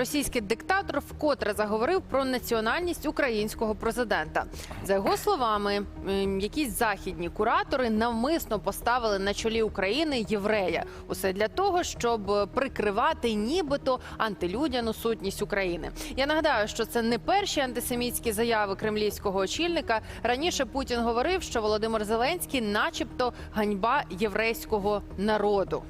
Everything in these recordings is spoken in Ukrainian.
Російський диктатор вкотре заговорив про національність українського президента. За його словами, ем, якісь західні куратори навмисно поставили на чолі України єврея. Усе для того, щоб прикривати нібито антилюдяну сутність України. Я нагадаю, що це не перші антисемітські заяви кремлівського очільника. Раніше Путін говорив, що Володимир Зеленський, начебто, ганьба єврейського народу.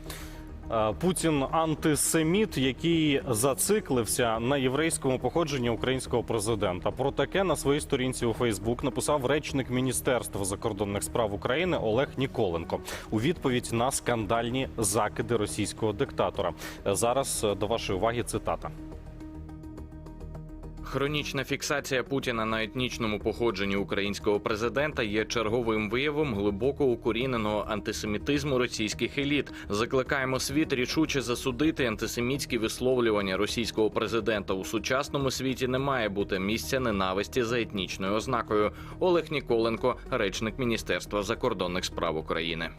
Е, Путін антисеміт, який зациклився на єврейському походженні українського президента. Про таке на своїй сторінці у Фейсбук написав речник Міністерства закордонних справ України Олег Ніколенко у відповідь на скандальні закиди російського диктатора. Зараз до вашої уваги цитата. Хронічна фіксація Путіна на етнічному походженні українського президента є черговим виявом глибоко укоріненого антисемітизму російських еліт. Закликаємо світ рішуче засудити антисемітські висловлювання російського президента у сучасному світі. Не має бути місця ненависті за етнічною ознакою. Олег Ніколенко, речник Міністерства закордонних справ України.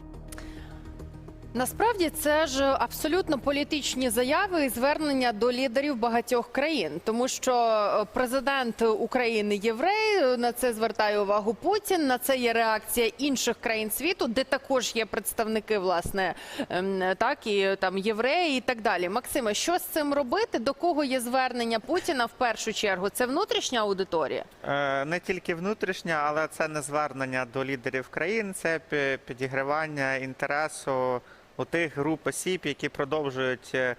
Насправді це ж абсолютно політичні заяви і звернення до лідерів багатьох країн, тому що е, президент України єврей на це звертає увагу Путін. На це є реакція інших країн світу, де також є представники, власне, ем, так і там євреї і так далі. Максиме, що з цим робити? До кого є звернення Путіна в першу чергу? Це внутрішня аудиторія? Е, Не тільки внутрішня, але це не звернення до лідерів країн, це пі- підігривання інтересу у тих груп осіб, які продовжують е,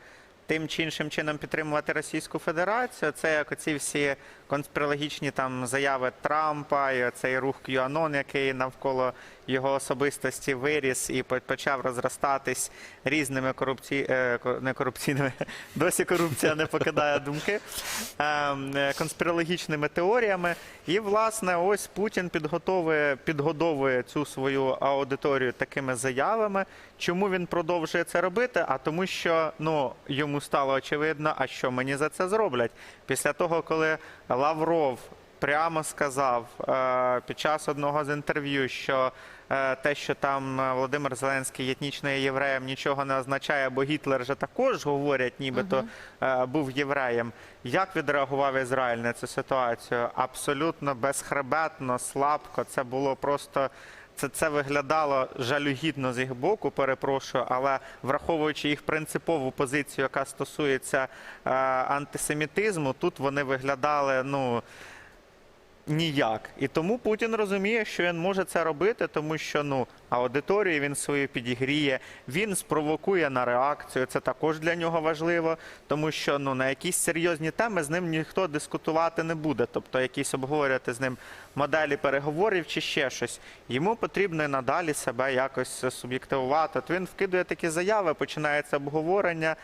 тим чи іншим чином підтримувати Російську Федерацію. Це як оці всі конспірологічні там заяви Трампа, і цей рух QAnon, який навколо його особистості виріс і почав розростатись різними корупці... е, не корупційними, досі корупція не покидає думки, ем, е, конспірологічними теоріями. І, власне, ось Путін підготовує, підгодовує цю свою аудиторію такими заявами. Чому він продовжує це робити? А тому, що ну, йому стало очевидно, а що мені за це зроблять. Після того, коли Лавров прямо сказав е, під час одного з інтерв'ю, що те, що там е, Володимир Зеленський є євреєм, нічого не означає, бо Гітлер же також говорять, нібито е, був євреєм. Як відреагував Ізраїль на цю ситуацію? Абсолютно безхребетно, слабко. Це було просто. Це, це виглядало жалюгідно з їх боку, перепрошую, але враховуючи їх принципову позицію, яка стосується е, антисемітизму, тут вони виглядали ну ніяк. І тому Путін розуміє, що він може це робити, тому що ну аудиторію він свою підігріє, він спровокує на реакцію. Це також для нього важливо, тому що ну на якісь серйозні теми з ним ніхто дискутувати не буде, тобто якісь обговорювати з ним моделі переговорів чи ще щось. Йому потрібно надалі себе якось суб'єктивувати. От він вкидує такі заяви, починається обговорення.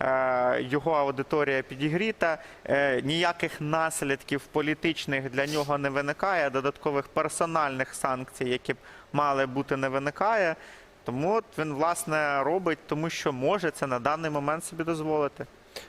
е, Його аудиторія підігріта, е, ніяких наслідків політичних для нього не виникає, додаткових персональних санкцій, які б мали бути, не виникає. Тому от він власне робить, тому що може це на даний момент собі дозволити.